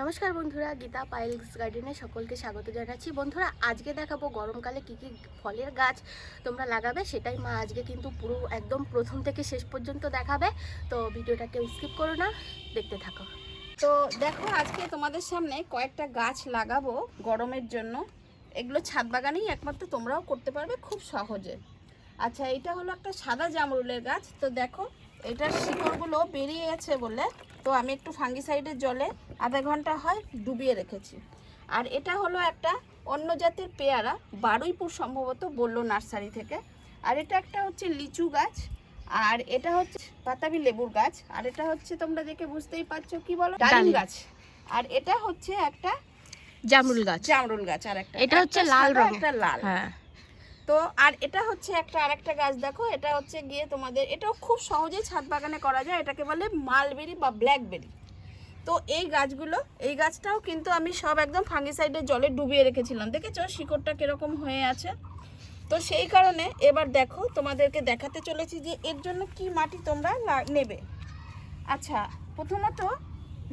নমস্কার বন্ধুরা, গীতা পাইলস গার্ডেনে সকলকে স্বাগত জানাচ্ছি। বন্ধুরা, আজকে দেখাবো গরমকালে কি কি ফলের গাছ তোমরা লাগাবে, সেটাই মা আজকে কিন্তু পুরো একদম প্রথম থেকে শেষ পর্যন্ত দেখাবে। তো ভিডিওটা কেউ স্কিপ করো না, দেখতে থাকো। তো দেখো, আজকে তোমাদের সামনে কয়েকটা গাছ লাগাবো গরমের জন্য। এগুলো ছাদ বাগানেই একমাত্র তোমরাও করতে পারবে খুব সহজে। আচ্ছা এটা হলো একটা সাদা জামরুলের গাছ। তো দেখো, এটার শিকড়গুলো বেরিয়ে গেছে বলে। তো আমি একটু ফাঙ্গিসাইডের জলে আধা ঘণ্টা হয় ডুবিয়ে রেখেছি। আর এটা হলো একটা অন্য জাতের পেয়ারা বারুইপুর সম্ভবত বলল নার্সারি থেকে। আর এটা একটা হচ্ছে লিচু গাছ আর এটা হচ্ছে বাতাবি লেবুর গাছ আর এটা হচ্ছে তোমরা দেখে বুঝতেই পারছ কি বলো? ডালিম। গাছ। আর এটা হচ্ছে একটা জামরুল গাছ। জামরুল গাছ আর একটা। এটা হচ্ছে লাল রঙের। একটা লাল। হ্যাঁ। তো আর এটা হচ্ছে একটা আরেকটা গাছ দেখো এটা হচ্ছে গিয়ে তোমাদের এটাও খুব সহজেই ছাদ বাগানে করা যায় এটাকে বলে মালবেরি বা ব্ল্যাকবেরি। তো এই গাছগুলো, এই গাছটাও কিন্তু আমি সব একদম ফাঙ্গিসাইডের জলে ডুবিয়ে রেখেছিলাম। দেখেছ শিকড়টা কীরকম হয়ে আছে? তো সেই কারণে এবার দেখো, তোমাদেরকে দেখাতে চলেছি যে এর জন্য কি মাটি তোমরা নেবে। আচ্ছা প্রথমত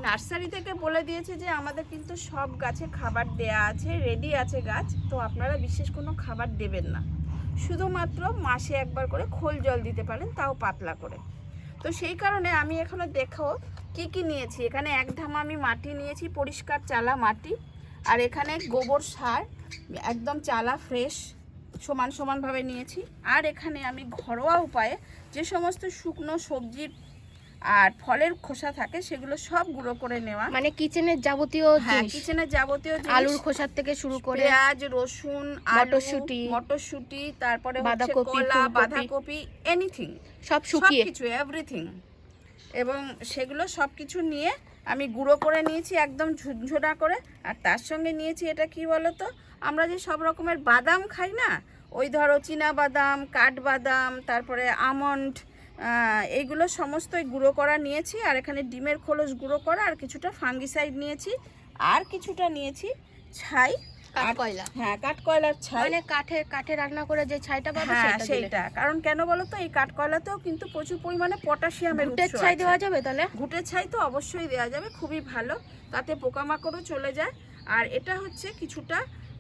নার্সারি থেকে বলে দিয়েছে যে আমাদের কিন্তু সব গাছে খাবার দেয়া আছে, রেডি আছে গাছ, তো আপনারা বিশেষ কোনো খাবার দেবেন না। শুধুমাত্র মাসে একবার করে খোল জল দিতে পারেন, তাও পাতলা করে। তো সেই কারণে আমি এখানে দেখো কি কি নিয়েছি? এখানে এক ধামা আমি মাটি নিয়েছি পরিষ্কার চালা মাটি। আর এখানে গোবর সার একদম চালা ফ্রেশ সমান সমানভাবে নিয়েছি। আর এখানে আমি ঘরোয়া উপায়ে যে সমস্ত শুকনো সবজির আর ফলের খোসা থাকে সেগুলো সব গুঁড়ো করে নেওয়া। মানে কিচেনের যাবতীয় হ্যাঁ কিচেনের যাবতীয় আলুর খোসার থেকে শুরু করে পেঁয়াজ রসুন মটরশুঁটি, মটরশুঁটি তারপরে বাঁধাকপি, কলা বাঁধাকপি এনিথিং সব শুকিয়ে। কিছু এভরিথিং এবং সেগুলো সব কিছু নিয়ে আমি গুঁড়ো করে নিয়েছি, একদম ঝুনঝুনা করে। আর তার সঙ্গে নিয়েছি এটা কি বলতো? আমরা যে সব রকমের বাদাম খাই না, ওই ধরো চীনা বাদাম কাঠবাদাম, তারপরে আমন্ড এইগুলো সমস্তই গুঁড়ো করা নিয়েছি। আর এখানে ডিমের খোলস গুঁড়ো করা, আর কিছুটা ফাঙ্গিসাইড নিয়েছি। আর কিছুটা নিয়েছি ছাই হ্যাঁ কাঠকয়লার ছাই। মানে কাঠে কাঠে রান্না করে যে ছাইটা পাবে হ্যাঁ সেইটা। কারণ কেন বলো তো এই কাঠকয়লাতেও কিন্তু প্রচুর পরিমাণে পটাশিয়ামের ঘুটের ছাই দেওয়া যাবে তাহলে? ঘুটের ছাই তো অবশ্যই দেওয়া যাবে খুবই ভালো। তাতে পোকামাকড়ও চলে যায়। আর এটা হচ্ছে কিছুটা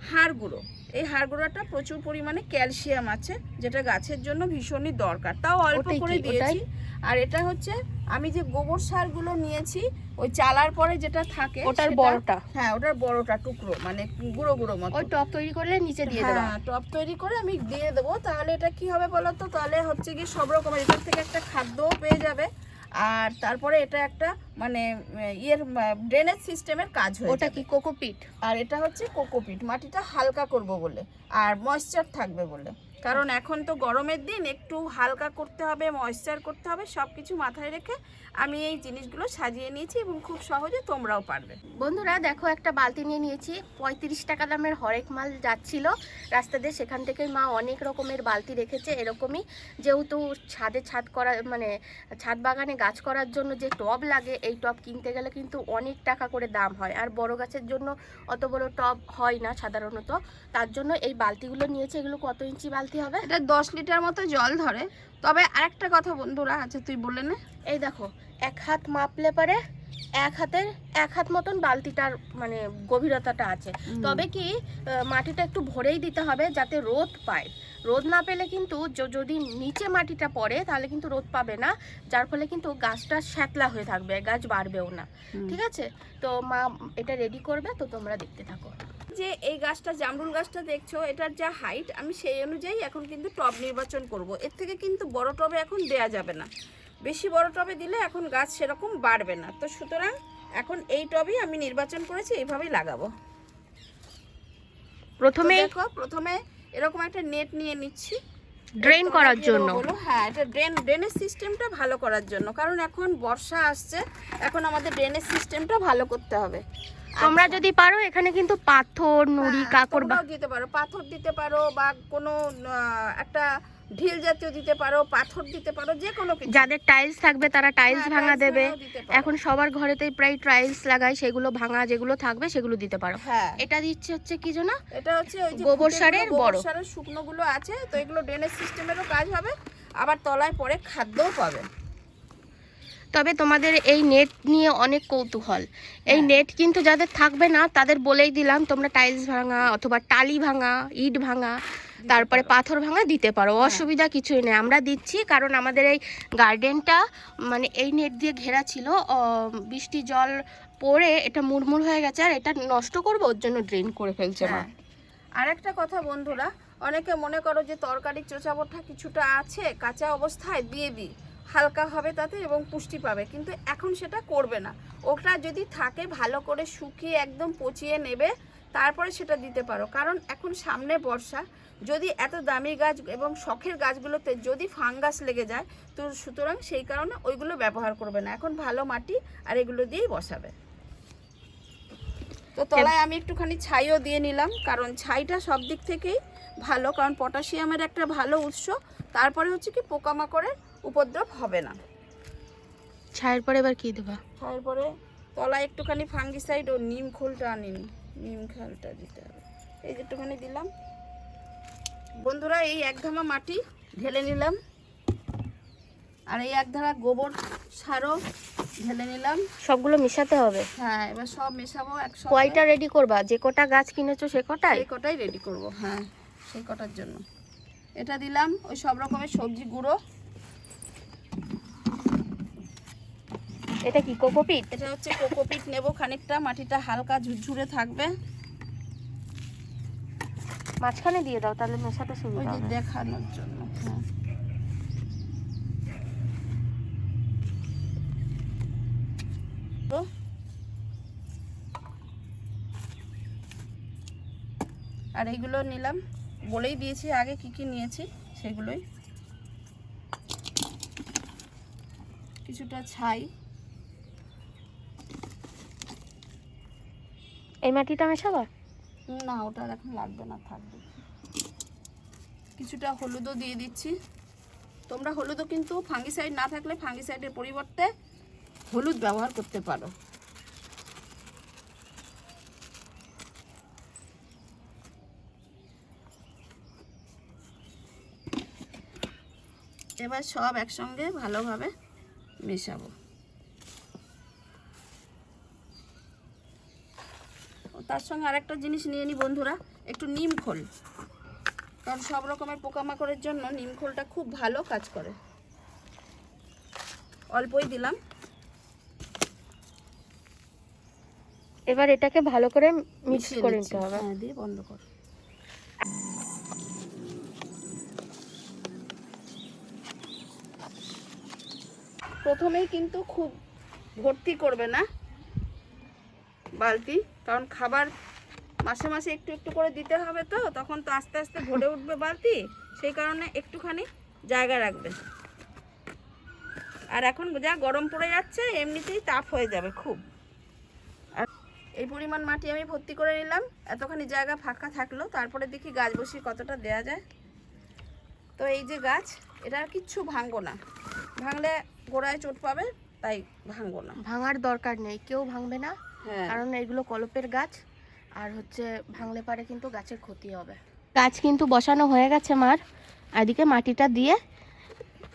হাড় গুঁড়ো। এই হাড় গুঁড়োটা প্রচুর পরিমাণে ক্যালসিয়াম আছে যেটা গাছের জন্য ভীষণই দরকার। তাও অল্প করে দিয়েছি। আর এটা হচ্ছে আমি যে গোবর সারগুলো নিয়েছি ওই চালার পরে যেটা থাকে ওটার বড়টা। হ্যাঁ ওটার বড়টা টুকরো মানে গুঁড়ো গুঁড়ো মতো। ওই টপ তৈরি করলে নিচে দিয়ে দেবো হ্যাঁ টপ তৈরি করে আমি দিয়ে দেবো। তাহলে এটা কি হবে বলো তো তাহলে হচ্ছে কি সব রকমের এটার থেকে একটা খাদ্যও পেয়ে যাবে। আর তারপরে এটা একটা মানে ইয়ের ড্রেনেজ সিস্টেমের কাজ হয়ে ওটা কি কোকোপিট? আর এটা হচ্ছে কোকোপিট মাটিটা হালকা করব বলে। আর ময়েশ্চার থাকবে বলে। কারণ এখন তো গরমের দিন, একটু হালকা করতে হবে ময়েশ্চার করতে হবে সব কিছু মাথায় রেখে আমি এই জিনিসগুলো সাজিয়ে নিয়েছি এবং খুব সহজে তোমরাও পারবে। বন্ধুরা, দেখো একটা বালতি নিয়ে নিয়েছি, পঁয়ত্রিশ টাকা দামের হরেক মাল যাচ্ছিল। রাস্তা দিয়ে সেখান থেকে মা অনেক রকমের বালতি রেখেছে, এরকমই। যেহেতু ছাদে ছাদ করা মানে ছাদ বাগানে গাছ করার জন্য যে টব লাগে, এই টব কিনতে গেলে কিন্তু অনেক টাকা করে দাম হয়। আর বড় গাছের জন্য অত বড় টব হয় না সাধারণত। তার জন্য এই বালতিগুলো নিয়েছে, এগুলো কত ইঞ্চি বালতি? হবে। এটা দশ লিটার মতো জল ধরে। তবে আরেকটা কথা বন্ধুরা আচ্ছা তুই বলে নে। এই দেখো এক হাত মাপলে পারে এক হাতের এক হাত মতন বালতিটার মানে গভীরতাটা আছে। তবে কি মাটিটা একটু ভরেই দিতে হবে যাতে রোদ পায়। রোদ না পেলে কিন্তু যদি নিচে মাটিটা পড়ে তাহলে কিন্তু রোদ পাবে না। যার ফলে কিন্তু গাছটা শ্যাতলা হয়ে থাকবে গাছ বাড়বেও না। ঠিক আছে? তো মা এটা রেডি করবে তো তোমরা দেখতে থাকো। যে এই গাছটা জামরুল গাছটা দেখছ এটার যা হাইট আমি সেই অনুযায়ী এখন কিন্তু টব নির্বাচন করব। এর থেকে কিন্তু বড় টবে এখন দেয়া যাবে না। বেশি বড় টবে দিলে এখন গাছ সেরকম বাড়বে না। তো সুতরাং এখন এই টবেই আমি নির্বাচন করেছি এইভাবেই লাগাবো। প্রথমে দেখো প্রথমে এরকম একটা নেট নিয়ে নিচ্ছি। ড্রেন করার জন্য? হ্যাঁ এটা ড্রেন ড্রেনেজ সিস্টেমটা ভালো করার জন্য। কারণ এখন বর্ষা আসছে এখন আমাদের ড্রেনেজ সিস্টেমটা ভালো করতে হবে। তোমরা। যদি পারো এখানে কিন্তু পাথর নুড়ি হ্যাঁ, কাকড় বা দিতে পারো পাথর দিতে পারো বা কোনো একটা ঢিল জাতীয় দিতে পারো পাথর দিতে পারো যে কোনো কিছু যাদের টাইলস থাকবে তারা টাইলস হ্যাঁ, ভাঙা দেবে। এখন সবার ঘরেতেই প্রায় টাইলস লাগায় সেগুলো ভাঙা যেগুলো থাকবে সেগুলো দিতে পারো হ্যাঁ এটা দিচ্ছে হচ্ছে কি জানো এটা হচ্ছে ওই যে গোবর সারের বড়। সারের শুকনোগুলো আছে তো এগুলো ড্রেনেজ সিস্টেমেরও কাজ হবে আবার তলায় পরে খাদ্যও পাবে তবে তোমাদের এই নেট নিয়ে অনেক কৌতূহল। এই হ্যাঁ। নেট কিন্তু যাদের থাকবে না তাদের বলেই দিলাম তোমরা টাইলস ভাঙা অথবা টালি ভাঙা ইট ভাঙা তারপরে পাথর ভাঙা দিতে পারো। হ্যাঁ। অসুবিধা কিছুই নেই। আমরা দিচ্ছি কারণ আমাদের এই গার্ডেনটা মানে এই নেট দিয়ে ঘেরা ছিল বৃষ্টি জল পড়ে এটা মুড়মুড় হয়ে গেছে আর এটা নষ্ট করব ওর জন্য ড্রেন করে ফেলছে মা। হ্যাঁ। আর একটা কথা বন্ধুরা অনেকে মনে করো যে তরকারির চোচাবটা কিছুটা আছে কাঁচা অবস্থায় দিয়ে দিই। হালকা হবে তাতে এবং পুষ্টি পাবে, কিন্তু এখন সেটা করবে না। ওটা যদি থাকে, ভালো করে শুকিয়ে একদম পচিয়ে নেবে, তারপরে সেটা দিতে পারো। কারণ এখন সামনে বর্ষা, যদি এত দামি গাছ এবং শখের গাছগুলোতে যদি ফাঙ্গাস লেগে যায়, তো সুতরাং সেই কারণে ওইগুলো ব্যবহার করবে না। এখন ভালো মাটি আর এগুলো দিয়েই বসাবে। তো তলায় আমি একটুখানি ছাইও দিয়ে নিলাম, কারণ ছাইটা সব দিক থেকেই ভালো, কারণ পটাশিয়ামের একটা ভালো উৎস। তারপরে হচ্ছে কি পোকামাকড়ের উপদ্রব হবে না। ছায়ের পরে এবার কি দেবা? ছায়ের পরে তলায় একটুখানি ফাঙ্গিসাইড ও নিম খোলটা আনিনি। নিম খোলটা দিতে হবে। এই যে একটুখানি দিলাম। বন্ধুরা এই এক ধামা মাটি ঢেলে নিলাম। আর এই এক ধারা গোবর সারও ঢেলে নিলাম। সবগুলো মেশাতে হবে? হ্যাঁ এবার সব মেশাবো একসঙ্গে। কয়টা রেডি করবা? যে কটা গাছ কিনেছো সে কটাই? এই কটাই রেডি করব হ্যাঁ সেই কটার জন্য। এটা দিলাম ওই সব রকমের সবজি গুঁড়ো। এটা কি কোকোপিট? এটা হচ্ছে কোকোপিট। নেব খানিকটা মাটিটা হালকা ঝুরঝুরে থাকবে। মাঝখানে দিয়ে দাও তাহলে মেশাতে ওই সুবিধা যে দেখানোর জন্য হ্যাঁ। আর এইগুলো নিলাম। বলেই দিয়েছি আগে কি কি নিয়েছি সেগুলোই। কিছুটা ছাই। এই মাটিটা মেশাবা? না, ওটা এখন লাগবে না, থাকবে। কিছুটা হলুদও দিয়ে দিচ্ছি। তোমরা হলুদও কিন্তু ফাঙ্গিসাইড না থাকলে ফাঙ্গিসাইডের পরিবর্তে হলুদ ব্যবহার করতে পারো। এবার সব একসঙ্গে ভালোভাবে মেশাবো ও তার সঙ্গে আরেকটা জিনিস নিয়ে নিই বন্ধুরা একটু নিম খোল। কারণ সব রকমের পোকামাকড়ের জন্য নিম খোলটা খুব ভালো কাজ করে। অল্পই দিলাম। এবার এটাকে ভালো করে মিক্স করে নিতে হবে। হ্যাঁ দিয়ে বন্ধ কর। প্রথমেই কিন্তু খুব ভর্তি করবে না। বালতি, কারণ খাবার মাসে মাসে একটু একটু করে দিতে হবে তো, তখন তো আস্তে আস্তে ভরে উঠবে বালতি, সেই কারণে একটুখানি জায়গা রাখবে। আর এখন যা গরম পড়ে যাচ্ছে, এমনিতেই তাপ হয়ে যাবে খুব। আর এই পরিমাণ মাটি আমি ভর্তি করে নিলাম, এতখানি জায়গা ফাঁকা থাকল, তারপরে দেখি গাছ বসিয়ে কতটা দেয়া যায়। তো এই যে গাছ, এটা কিচ্ছু ভাঙবো না। ভাঙলে গোড়ায় চোট পাবে, তাই ভাঙবো না। ভাঙার দরকার নেই, কেউ ভাঙবে না। কারণ এগুলো কলপের গাছ আর হচ্ছে ভাঙলে পারে কিন্তু গাছের ক্ষতি হবে। গাছ কিন্তু বসানো হয়ে গেছে মার। এদিকে মাটিটা দিয়ে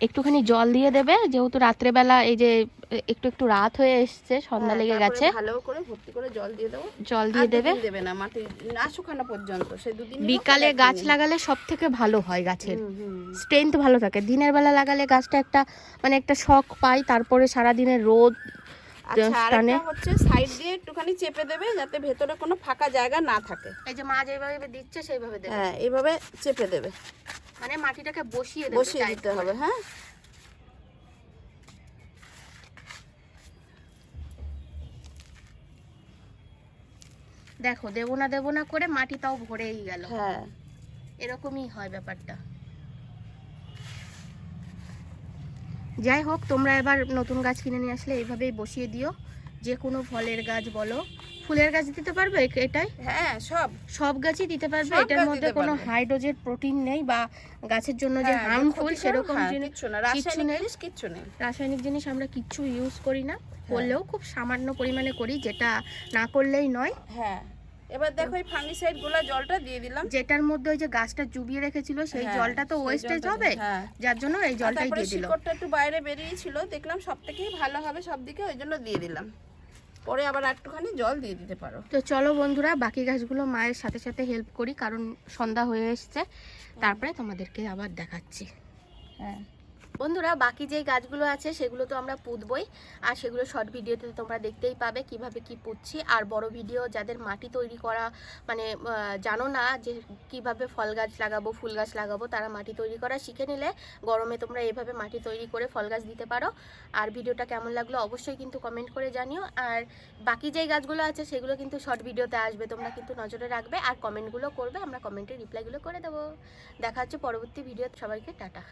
একটুখানি জল দিয়ে দেবে। যেহেতু রাত্রেবেলা এই যে একটু একটু রাত হয়ে এসছে সন্ধ্যা হ্যাঁ, লেগে গেছে। ভালো করে ভর্তি করে জল দিয়ে দেবো। জল দিয়ে দেবে। দেবে না মাটি না শুকানো পর্যন্ত। সে দুদিন বিকালে গাছ লাগালে সব থেকে ভালো হয় গাছের। স্ট্রেংথ ভালো থাকে। দিনের বেলা লাগালে গাছটা একটা মানে একটা শখ পায়। তারপরে সারাদিনের রোদ আচ্ছা আরেকটা হচ্ছে সাইড দিয়ে একটুখানি চেপে দেবে যাতে ভেতরে কোনো ফাঁকা জায়গা না থাকে। এই যে মা যেভাবে দিচ্ছে সেইভাবে দেবে। হ্যাঁ এইভাবে চেপে দেবে। মানে মাটিটাকে বসিয়ে দেবে বসিয়ে দিতে হবে হ্যাঁ। দেখো দেবো না দেবো না করে মাটি তাও ভরেই গেল। হ্যাঁ। এরকমই হয় ব্যাপারটা। যাই হোক তোমরা এবার নতুন গাছ কিনে নিয়ে আসলে এইভাবেই বসিয়ে দিও। যে কোনো ফলের গাছ বলো। ফুলের গাছ দিতে পারবে এটাই? হ্যাঁ সব। সব গাছই দিতে পারবে? এটার মধ্যে কোনো হাইড্রোজেন প্রোটিন নেই বা গাছের জন্য যে হ্যাঁ, হার্মফুল সেরকম হ্যাঁ, জিনিস কিচ্ছু না। রাসায়নিক নেই। জিনিস কিচ্ছু নেই। রাসায়নিক জিনিস আমরা কিচ্ছু ইউজ করি না। হ্যাঁ। করলেও খুব সামান্য পরিমাণে করি যেটা না করলেই নয়। হ্যাঁ। এবার দেখো এই ফাঙ্গিসাইডগুলা জলটা দিয়ে দিলাম। যেটার মধ্যে ওই যে গাছটা চুবিয়ে রেখেছিল সেই হ্যাঁ, জলটা তো ওয়েস্টেজ হবে? হ্যাঁ। যার জন্য এই জলটাই দিয়ে দিল। শিকড়টা একটু বাইরে বেরিয়েছিল দেখলাম সব থেকেই ভালো হবে সব দিকে ওই জন্য দিয়ে দিলাম। পরে আবার একটুখানি জল দিয়ে দিতে পারো। তো চলো বন্ধুরা বাকি গাছগুলো মায়ের সাথে সাথে হেল্প করি কারণ সন্ধ্যা হয়ে এসছে। তারপরে তোমাদেরকে আবার দেখাচ্ছি। হ্যাঁ। বন্ধুরা, বাকি যেই গাছগুলো আছে সেগুলো তো আমরা পুঁতবই। আর সেগুলো শর্ট ভিডিওতে তোমরা দেখতেই পাবে কীভাবে কি পুঁতছি। আর বড় ভিডিও যাদের মাটি তৈরি করা মানে জানো না যে কীভাবে ফল গাছ লাগাবো, ফুল গাছ লাগাবো, তারা মাটি তৈরি করা শিখে নিলে গরমে তোমরা এভাবে মাটি তৈরি করে ফল গাছ দিতে পারো। আর ভিডিওটা কেমন লাগল অবশ্যই কিন্তু কমেন্ট করে জানিও। আর বাকি যেই গাছগুলো আছে সেগুলো কিন্তু শর্ট ভিডিওতে আসবে, তোমরা কিন্তু নজরে রাখবে। আর কমেন্টগুলো করবে, আমরা কমেন্টের রিপ্লাইগুলো করে দেবো। দেখা হচ্ছে পরবর্তী ভিডিও সবাইকে টাটা।